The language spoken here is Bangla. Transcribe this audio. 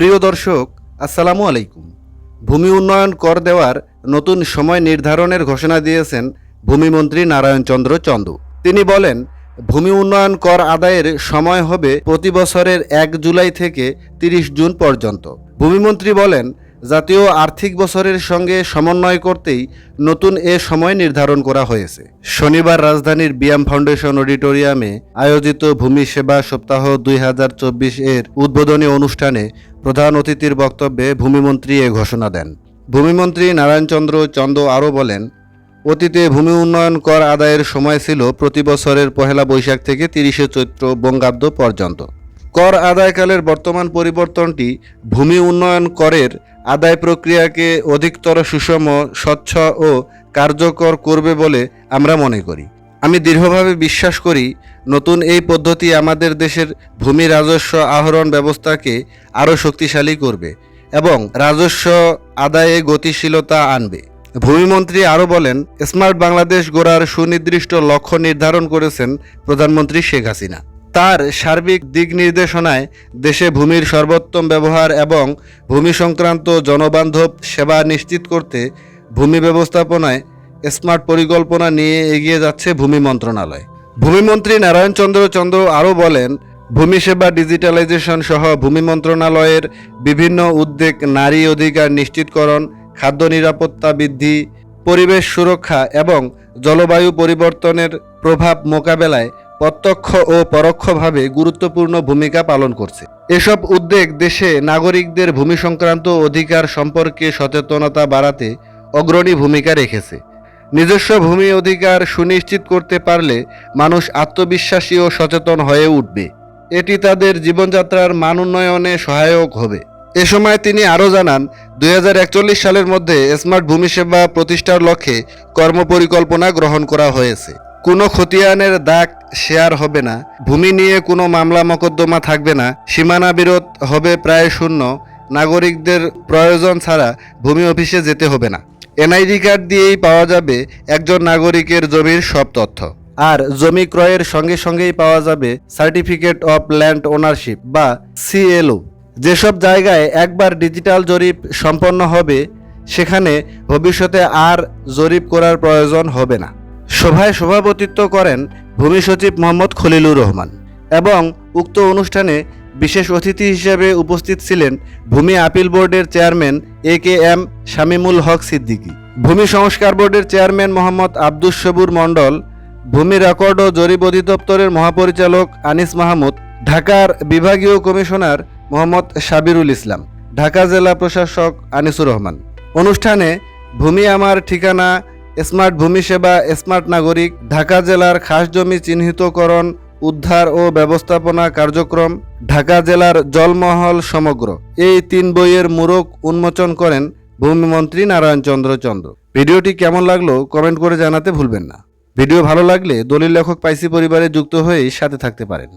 প্রিয় দর্শক, আসসালামু আলাইকুম। ভূমি উন্নয়ন কর দেওয়ার নতুন সময় নির্ধারণের ঘোষণা দিয়েছেন ভূমিমন্ত্রী নারায়ণ চন্দ্র চন্দ। তিনি বলেন, ভূমি উন্নয়ন কর আদায়ের সময় হবে প্রতি বছরের এক জুলাই থেকে তিরিশ জুন পর্যন্ত। ভূমিমন্ত্রী বলেন জাতীয় আর্থিক বছরের সঙ্গে সমন্বয় করতেই নতুন এ সময় নির্ধারণ করা হয়েছে। শনিবার রাজধানীর বিয়াম ফাউন্ডেশন অডিটোরিয়ামে আয়োজিত ভূমি সেবা সপ্তাহ দুই হাজার চব্বিশ এর উদ্বোধনী অনুষ্ঠানে প্রধান অতিথির বক্তব্যে ভূমিমন্ত্রী এ ঘোষণা দেন। ভূমিমন্ত্রী নারায়ণচন্দ্র চন্দ আরও বলেন, অতীতে ভূমি উন্নয়ন কর আদায়ের সময় ছিল প্রতি বছরের পহেলা বৈশাখ থেকে তিরিশে চৈত্র বঙ্গাব্দ পর্যন্ত। কর আদায়কালের বর্তমান পরিবর্তনটি ভূমি উন্নয়ন করের আদায় প্রক্রিয়াকে অধিকতর সুষম, স্বচ্ছ ও কার্যকর করবে বলে আমরা মনে করি। আমি দৃঢ়ভাবে বিশ্বাস করি, নতুন এই পদ্ধতি আমাদের দেশের ভূমি রাজস্ব আহরণ ব্যবস্থাকে আরও শক্তিশালী করবে এবং রাজস্ব আদায়ে গতিশীলতা আনবে। ভূমিমন্ত্রী আরও বলেন, স্মার্ট বাংলাদেশ গড়ার সুনির্দিষ্ট লক্ষ্য নির্ধারণ করেছেন প্রধানমন্ত্রী শেখ হাসিনা। তার সার্বিক দিক নির্দেশনায় দেশে ভূমির সর্বোত্তম ব্যবহার এবং ভূমি সংক্রান্ত জনবান্ধব সেবা নিশ্চিত করতে ভূমি ব্যবস্থাপনায় স্মার্ট পরিকল্পনা নিয়ে এগিয়ে যাচ্ছে ভূমি মন্ত্রণালয়। ভূমিমন্ত্রী নারায়ণচন্দ্র চন্দ্র আরও বলেন, ভূমি সেবা ডিজিটালাইজেশন সহ ভূমি মন্ত্রণালয়ের বিভিন্ন উদ্যোগ নারী অধিকার নিশ্চিতকরণ, খাদ্য নিরাপত্তা বৃদ্ধি, পরিবেশ সুরক্ষা এবং জলবায়ু পরিবর্তনের প্রভাব মোকাবেলায় প্রত্যক্ষ ও পরোক্ষভাবে গুরুত্বপূর্ণ ভূমিকা পালন করছে। এসব উদ্যোগ দেশে নাগরিকদের ভূমি সংক্রান্ত অধিকার সম্পর্কে সচেতনতা বাড়াতে অগ্রণী ভূমিকা রেখেছে। নিজস্ব ভূমি অধিকার সুনিশ্চিত করতে পারলে মানুষ আত্মবিশ্বাসী ও সচেতন হয়ে উঠবে। এটি তাদের জীবনযাত্রার মান উন্নয়নে সহায়ক হবে। এ সময় তিনি আরও জানান দু হাজার একচল্লিশ সালের মধ্যে স্মার্ট ভূমি সেবা প্রতিষ্ঠার লক্ষ্যে কর্মপরিকল্পনা গ্রহণ করা হয়েছে। কোনো খতিয়ানের দাগ শেয়ার হবে না, ভূমি নিয়ে কোনো মামলা মোকদ্দমা থাকবে না, সীমানা বিরোধ হবে প্রায় শূন্য, নাগরিকদের প্রয়োজন ছাড়া ভূমি অফিসে যেতে হবে না। এনআইডি কার্ড দিয়েই পাওয়া যাবে একজন নাগরিকের জমির সব তথ্য। আর জমি ক্রয়ের সঙ্গে সঙ্গেই পাওয়া যাবে সার্টিফিকেট অফ ল্যান্ড ওনারশিপ বা সিএলও। যেসব জায়গায় একবার ডিজিটাল জরিপ সম্পন্ন হবে, সেখানে ভবিষ্যতে আর জরিপ করার প্রয়োজন হবে না। সভায় সভাপতিত্ব করেন ভূমি সচিব মোহাম্মদ খলিলুর রহমান এবং উক্ত অনুষ্ঠানে বিশেষ অতিথি হিসেবে উপস্থিত ছিলেন ভূমি আপিল বোর্ডের chairman A K M Shamimul Haq Siddiqui, ভূমি সংস্কার বোর্ডের চেয়ারম্যান মোহাম্মদ আব্দুস সবুর মণ্ডল, ভূমি রেকর্ড ও জরিপ অধিদপ্তরের মহাপরিচালক আনিস মাহমুদ, ঢাকার বিভাগীয় কমিশনার মোহাম্মদ সাবিরুল ইসলাম, ঢাকা জেলা প্রশাসক আনিসুর রহমান। অনুষ্ঠানে ভূমি আমার ঠিকানা স্মার্ট ভূমি সেবা, স্মার্ট নাগরিক, ঢাকা জেলার খাস জমি চিহ্নিতকরণ, উদ্ধার ও ব্যবস্থাপনা কার্যক্রম, ঢাকা জেলার জলমহল সমগ্র। এই তিন বইয়ের মূরক উন্মোচন করেন ভূমিমন্ত্রী নারায়ণ চন্দ্র চন্দ্র। ভিডিওটি কেমন লাগল কমেন্ট করে জানাতে ভুলবেন না। ভিডিও ভালো লাগলে দলিল লেখক পাইসি পরিবারে যুক্ত হয়ে সাথে থাকতে পারেন।